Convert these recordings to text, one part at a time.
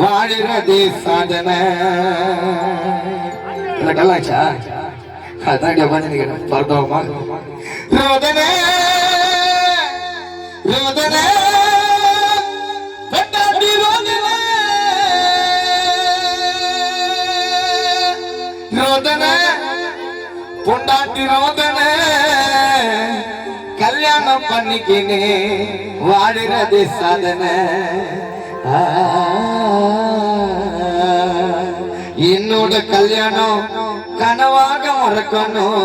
வாழ்கிறதே சாதனை. இந்த கல்லாச்சா அதான் உட்காந்து நிக்கிறேன் பார்த்தோமா ரோதனை ரோதனை ரோதனை. பொண்டாட்டி ரோதனை. கல்யாணம் பண்ணிக்கினே வாடுறது சாதனை. என்னோட கல்யாணம் கனவாக மறக்கணும்.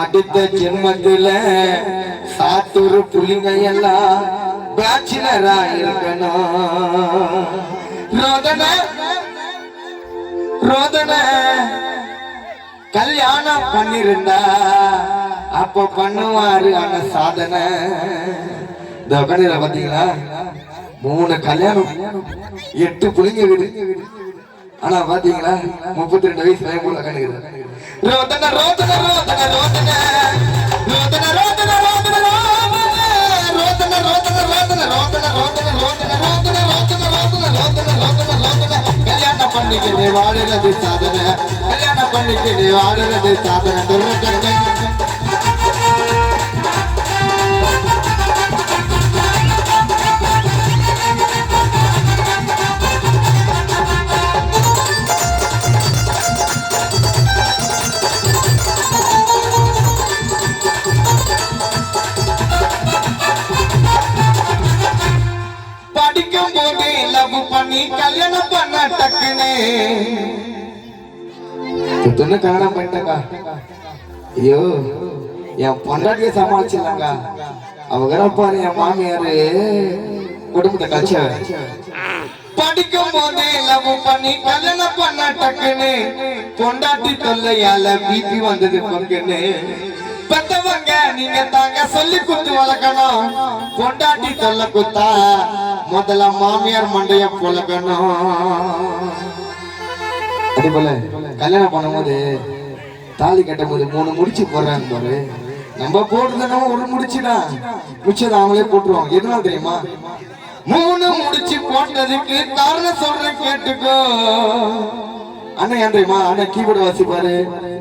அடுத்த ஜென்மத்துல சாத்தூர் புள்ளிங்க எல்லாம் பேச்சுலரா இருக்கணும். ரோதனை ரோதனை கல்யாணம் பண்ணிருந்தா அப்ப பண்ணுவாரு அந்த சாதனை. இந்த உட்காந்து பாத்தீங்களா? மூணு கல்யாணம் எட்டு புள்ளிங்க வீடு ஆனா பாத்தீங்களா முப்பத்தி ரெண்டு வயசு பையன் கூட உட்காந்துக்கிறாரு ரோதனை ரோதனை ரோதனை ரோதனை ரோதனை ரோதனை ரோதனை ரோதனை ரோதனை ரோதனை கல்யாணம் பண்ணிக்கிட்டு வாடுறது சாதனை கல்யாணம் பண்ணிக்கிட்டு வாடுறது சாதனை துண்ணு கல்யாணம் பண்ணிட்டக்கா ஐயோ என் பொண்டாட்டிய சமாளிச்சிடலாங்க அவங்க பாரு என் மாமியாரு. குடும்பத்தை கட்ச படிக்கும் போதே லவ் பண்ணி கல்யாணம் பண்ண டக்குன்னு பொண்டாட்டி தொல்லையால பிபி வந்தது பங்குன்னு பெத்தவங்க நீங்க தாங்க சொல்லி குத்து வளர்க்கணும். பொண்டாட்டி தொல்லை குத்தா முதல்ல மாமியார் மண்டைய பொழக்கணும் அதே போல கல்யாணம் பண்ணும்போது தாலி கட்டும் போது மூணு முடிச்சு போடுறாங்க பாரு. நம்ம போடுறதுனா ஒரு முடிச்சுதான் மிச்சத்தை அவங்களே போட்டுருவாங்க. எதுனா தெரியுமா? மூணு முடிச்சு போட்டதுக்கு காரணம் சொல்றேன் கேட்டுக்கோ. அண்ணன் ஏன் தெரியுமா? அண்ணன் கீபோர்டு வாசிப்பாரு.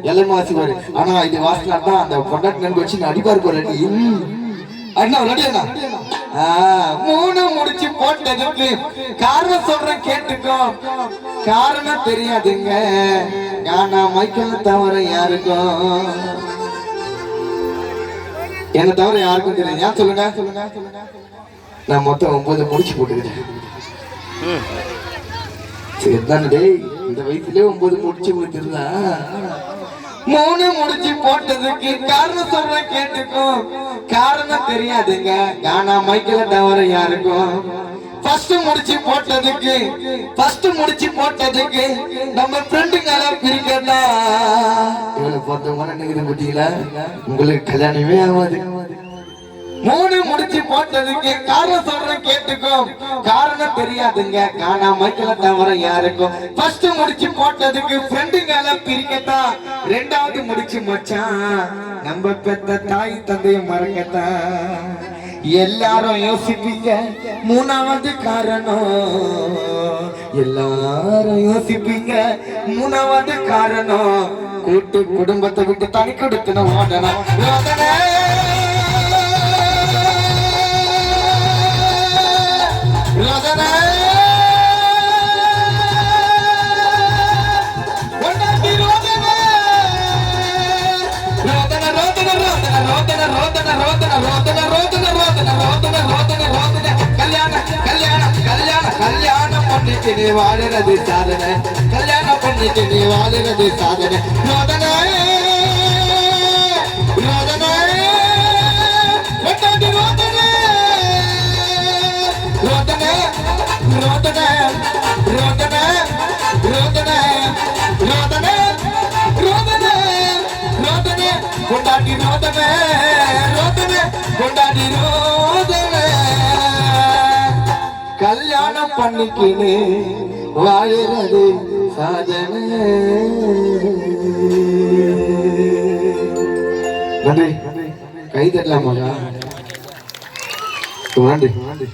எல்லாமே வாசிப்பாரு. ஆனா இது வாசினா தான் அந்த பொண்டாட்டி நண்பு வச்சு அடிப்பாரு போற அண்ணா விளையாடி அண்ணா. ஆ, மூணு முடிச்சு போட்டதுக்கு காரணம் சொல்றேன் கேட்டுக்கோ. காரணம் தெரியாதுங்க. ஆனா மைக்கேல் தவிர யாருக்கும். என்ன தவிர யாருக்கும் தெரியாது. ஏன் சொல்லுங்க? சொல்லுங்க சொல்லுங்க நான் மொத்தம் ஒன்பது முடிச்சு போட்டுக்கிறேன் சரி தானே டேய். இந்த வயசுலயே ஒன்பது முடிச்சு கொடுத்துருந்தா. மூணு முடிச்சு போட்டதுக்கு காரணம் சொல்ற கேட்டுக்கும் காரணம் தெரியாதுங்க. ஆனா மைக்கேல தவிர யாருக்கும் ஃபர்ஸ்ட் முடிச்சு போட்டதுக்கு ஃபர்ஸ்ட் முடிச்சு போட்டதுக்கு நம்ம ஃப்ரெண்டுங்கள பிரிக்கட்டா இவளை பார்த்தவங்க நினைக்குது பார்த்தீங்களா உங்களுக்கு கல்யாணமே ஆகாது. மூணு முடிச்சு போட்டதுக்கு காரணம் சொல்றேன் கேட்டுக்கோ. காரணம் தெரியாதுங்க. காணா மைக்கல தவிர யாருக்கும். ஃபர்ஸ்ட் முடிச்சு போட்டதுக்கு ஃப்ரெண்டுங்கள பிரிக்கத்தான். ரெண்டாவது முடிச்சு மச்சான் நம்ம பெத்த தாய் தந்தையை மறக்கத்தான். எல்லாரும் யோசிப்பீங்க. மூணாவது காரணம். எல்லாரும் யோசிப்பீங்க. மூணாவது காரணம். கூட்டு குடும்பத்தை விட்டு தனி கொடுத்துன ஓடணும் பண்ணிக்கினி வாழறது சாதனை கல்யாணம் பண்ணிக்கினி வாழறது சாதனை. யோதனாய கல்யாணம் பண்ணிக்கினு வாழுறது சாதனை. நன்றி. கை நன்றி நன்றி